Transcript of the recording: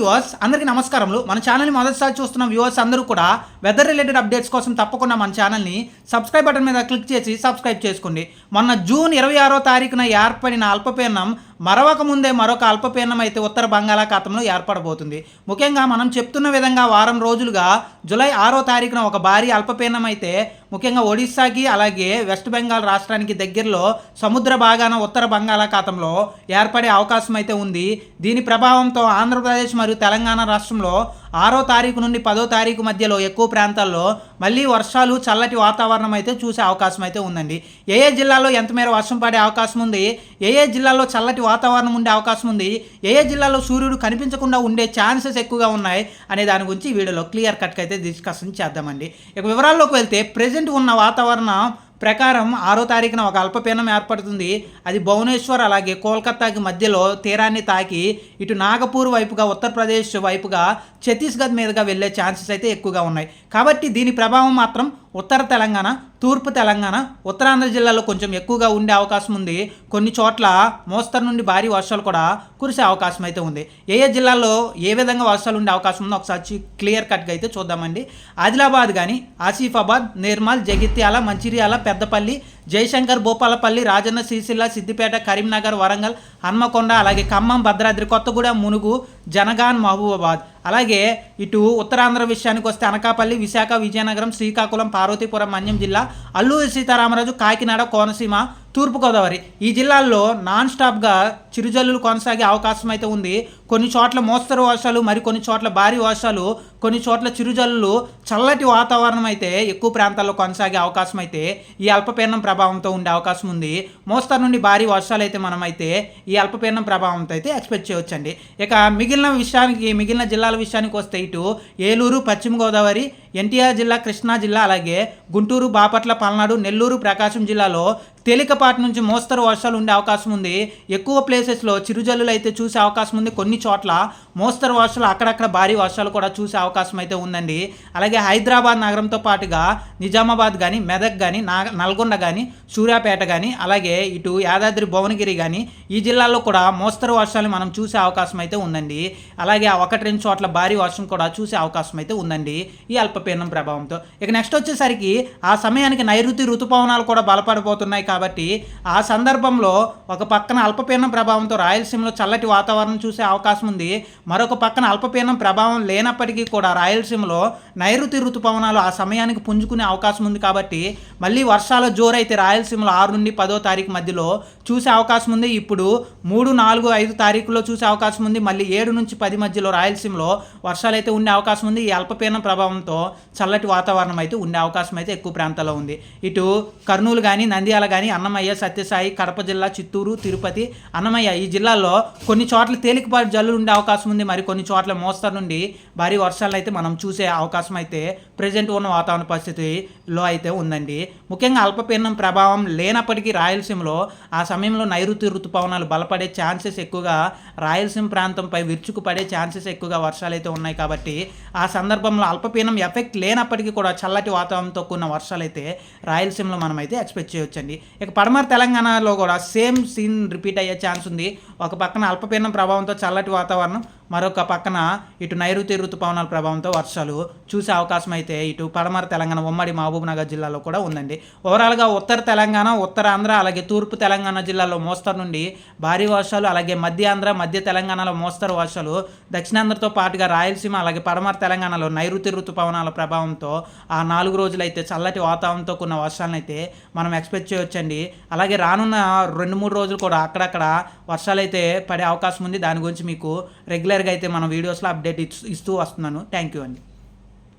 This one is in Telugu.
వ్యూవర్స్ అందరికీ నమస్కారములు. మన ఛానల్ని మొదటిసారి చూస్తున్న వ్యూవర్స్ అందరూ కూడా వెదర్ రిలేటెడ్ అప్డేట్స్ కోసం తప్పకుండా మన ఛానల్ని సబ్స్క్రైబ్ బటన్ మీద క్లిక్ చేసి సబ్స్క్రైబ్ చేసుకోండి. మొన్న జూన్ ఇరవై ఆరో తారీఖున ఏర్పడిన అల్పపీడనం మరవక ముందే మరొక అల్పపీడనం అయితే ఉత్తర బంగాళాఖాతంలో ఏర్పడబోతుంది. ముఖ్యంగా మనం చెప్తున్న విధంగా వారం రోజులుగా జూలై ఆరో తారీఖున ఒక భారీ అల్పపీడనం అయితే ముఖ్యంగా ఒడిశాకి అలాగే వెస్ట్ బెంగాల్ రాష్ట్రానికి దగ్గరలో సముద్ర భాగాన ఉత్తర బంగాళాఖాతంలో ఏర్పడే అవకాశం అయితే ఉంది. దీని ప్రభావంతో ఆంధ్రప్రదేశ్ మరియు తెలంగాణ రాష్ట్రంలో ఆరో తారీఖు నుండి పదో తారీఖు మధ్యలో ఎక్కువ ప్రాంతాల్లో మళ్ళీ వర్షాలు చల్లటి వాతావరణం అయితే చూసే అవకాశం అయితే ఉందండి. ఏ ఏ జిల్లాలో ఎంత మేర వర్షం పడే అవకాశం ఉంది? ఏ ఏ జిల్లాలో చల్లటి వాతావరణం ఉండే అవకాశం ఉంది? ఏ ఏ జిల్లాలో సూర్యుడు కనిపించకుండా ఉండే ఛాన్సెస్ ఎక్కువగా ఉన్నాయి? అనే దాని గురించి వీడియోలో క్లియర్ కట్గా అయితే డిస్కషన్ చేద్దామండి. ఇక వివరాల్లోకి వెళ్తే ప్రజెంట్ ఉన్న వాతావరణం ప్రకారం ఆరో తారీఖున ఒక అల్పపీనం ఏర్పడుతుంది. అది భువనేశ్వర్ అలాగే కోల్కతాకి మధ్యలో తీరాన్ని తాకి ఇటు నాగపూర్ వైపుగా ఉత్తరప్రదేశ్ వైపుగా ఛత్తీస్గఢ్ మీదుగా వెళ్ళే ఛాన్సెస్ అయితే ఎక్కువగా ఉన్నాయి. కాబట్టి దీని ప్రభావం మాత్రం ఉత్తర తెలంగాణ తూర్పు తెలంగాణ ఉత్తరాంధ్ర జిల్లాలో కొంచెం ఎక్కువగా ఉండే అవకాశం ఉంది. కొన్ని చోట్ల మోస్తరు నుండి భారీ వర్షాలు కూడా కురిసే అవకాశం అయితే ఉంది. ఏ ఏ జిల్లాల్లో ఏ విధంగా వర్షాలు ఉండే అవకాశం ఉందో ఒకసారి క్లియర్ కట్గా అయితే చూద్దామండి. ఆదిలాబాద్ కానీ ఆసిఫాబాద్ నిర్మల్ జగిత్యాల మంచిర్యాల పెద్దపల్లి జయశంకర్ భూపాలపల్లి రాజన్న సిరిసిల్ల సిద్దిపేట కరీంనగర్ వరంగల్ హన్మకొండ అలాగే ఖమ్మం భద్రాద్రి కొత్తగూడెం మునుగు జనగాన్ మహబూబాబాద్. అలాగే ఇటు ఉత్తరాంధ్ర విషయానికి వస్తే అనకాపల్లి విశాఖ విజయనగరం శ్రీకాకుళం పార్వతీపురం మన్యం జిల్లా అల్లూరి సీతారామరాజు కాకినాడ కోనసీమ తూర్పుగోదావరి. ఈ జిల్లాల్లో నాన్ స్టాప్గా చిరుజల్లులు కొనసాగే అవకాశం అయితే ఉంది. కొన్ని చోట్ల మోస్తరు వర్షాలు మరి కొన్ని చోట్ల భారీ వర్షాలు కొన్ని చోట్ల చిరుజల్లులు చల్లటి వాతావరణం అయితే ఎక్కువ ప్రాంతాల్లో కొనసాగే అవకాశం అయితే ఈ అల్పపీడనం ప్రభావంతో ఉండే అవకాశం ఉంది. మోస్తరు నుండి భారీ వర్షాలు అయితే మనం అయితే ఈ అల్పపీడనం ప్రభావంతో అయితే ఎక్స్పెక్ట్ చేయవచ్చండి. ఇక మిగిలిన విషయానికి మిగిలిన జిల్లాల విషయానికి వస్తే ఇటు ఏలూరు పశ్చిమ గోదావరి ఎన్టీఆర్ జిల్లా కృష్ణా జిల్లా అలాగే గుంటూరు బాపట్ల పల్నాడు నెల్లూరు ప్రకాశం జిల్లాలో తేలికపాటి నుంచి మోస్తరు వర్షాలు ఉండే అవకాశం ఉంది. ఎక్కువ ప్లేసెస్లో చిరుజల్లులు అయితే చూసే అవకాశం ఉంది. కొన్ని చోట్ల మోస్తరు వర్షాలు అక్కడక్కడ భారీ వర్షాలు కూడా చూసే అవకాశం అయితే ఉందండి. అలాగే హైదరాబాద్ నగరంతో పాటుగా నిజామాబాద్ కానీ మెదక్ కానీ నా నల్గొండ కానీ సూర్యాపేట కానీ అలాగే ఇటు యాదాద్రి భువనగిరి కానీ ఈ జిల్లాల్లో కూడా మోస్తరు వర్షాలు మనం చూసే అవకాశం అయితే ఉందండి. అలాగే ఆ ఒకటి రెండు చోట్ల భారీ వర్షం కూడా చూసే అవకాశం అయితే ఉందండి ఈ అల్పపీడనం ప్రభావంతో. ఇక నెక్స్ట్ వచ్చేసరికి ఆ సమయానికి నైరుతి ఋతుపవనాలు కూడా బలపడిపోతున్నాయి కాబట్టి ఆ సందర్భంలో ఒక పక్కన అల్పపీడనం ప్రభావంతో రాయలసీమలో చల్లటి వాతావరణం చూసే అవకాశం ఉంది. మరొక పక్కన అల్పపీడనం ప్రభావం లేనప్పటికీ కూడా రాయలసీమలో నైరుతి ఋతుపవనాలు ఆ సమయానికి పుంజుకునే అవకాశం ఉంది కాబట్టి మళ్ళీ వర్షాల జోరైతే రాయలసీమలో ఆరు నుండి పదో తారీఖు మధ్యలో చూసే అవకాశం ఉంది. ఇప్పుడు మూడు నాలుగు ఐదు తారీఖులో చూసే అవకాశం ఉంది. మళ్ళీ ఏడు నుంచి పది మధ్యలో రాయలసీమలో వర్షాలు అయితే ఉండే అవకాశం ఉంది. ఈ అల్పపీడనం ప్రభావంతో చల్లటి వాతావరణం అయితే ఉండే అవకాశం అయితే ఎక్కువ ప్రాంతాల్లో ఉంది. ఇటు కర్నూలు కానీ నంద్యాల కానీ అన్నమయ్య సత్యసాయి కడప జిల్లా చిత్తూరు తిరుపతి అన్నమయ్య. ఈ జిల్లాల్లో కొన్ని చోట్ల తేలికపాటి జల్లులు ఉండే అవకాశం ఉంది. మరి కొన్ని చోట్ల మోస్తరు నుండి భారీ వర్షాలు అయితే మనం చూసే అవకాశం అయితే ప్రజెంట్ ఉన్న వాతావరణ పరిస్థితిలో అయితే ఉందండి. ముఖ్యంగా అల్పపీడనం ప్రభావం లేనప్పటికీ రాయలసీమలో ఆ సమయంలో నైరుతి ఋతుపవనాలు బలపడే ఛాన్సెస్ ఎక్కువగా రాయలసీమ ప్రాంతంపై విరుచుకు పడే ఛాన్సెస్ ఎక్కువగా వర్షాలు అయితే ఉన్నాయి కాబట్టి ఆ సందర్భంలో అల్పపీడనం ఎఫెక్ట్ లేనప్పటికీ కూడా చల్లటి వాతావరణంతో కూడిన వర్షాలు అయితే రాయలసీమలో మనం అయితే ఎక్స్పెక్ట్ చేయొచ్చండి. ఇక పడమర తెలంగాణలో కూడా సేమ్ సీన్ రిపీట్ అయ్యే ఛాన్స్ ఉంది. ఒక పక్కన అల్పపీడనం ప్రభావంతో చల్లటి వాతావరణం మరొక పక్కన ఇటు నైరుతి ఋతుపవనాల ప్రభావంతో వర్షాలు చూసే అవకాశం అయితే ఇటు పడమర తెలంగాణ ఉమ్మడి మహబూబ్నగర్ జిల్లాలో కూడా ఉందండి. ఓవరాల్గా ఉత్తర తెలంగాణ ఉత్తరాంధ్ర అలాగే తూర్పు తెలంగాణ జిల్లాలో మోస్తరు నుండి భారీ వర్షాలు అలాగే మధ్య ఆంధ్ర మధ్య తెలంగాణలో మోస్తరు వర్షాలు దక్షిణాంధ్రతో పాటుగా రాయలసీమ అలాగే పడమర తెలంగాణలో నైరుతి ఋతుపవనాల ప్రభావంతో ఆ నాలుగు రోజులైతే చల్లటి వాతావరణంతో కూడిన వర్షాలను అయితే మనం ఎక్స్పెక్ట్ చేయొచ్చండి. అలాగే రానున్న రెండు మూడు రోజులు కూడా అక్కడక్కడ వర్షాలు అయితే పడే అవకాశం ఉంది. దాని గురించి మీకు రెగ్యులర్ రెగ్యులర్గా అయితే మన వీడియోస్లో అప్డేట్ ఇస్తూ వస్తున్నాను. థ్యాంక్ యూ అండి.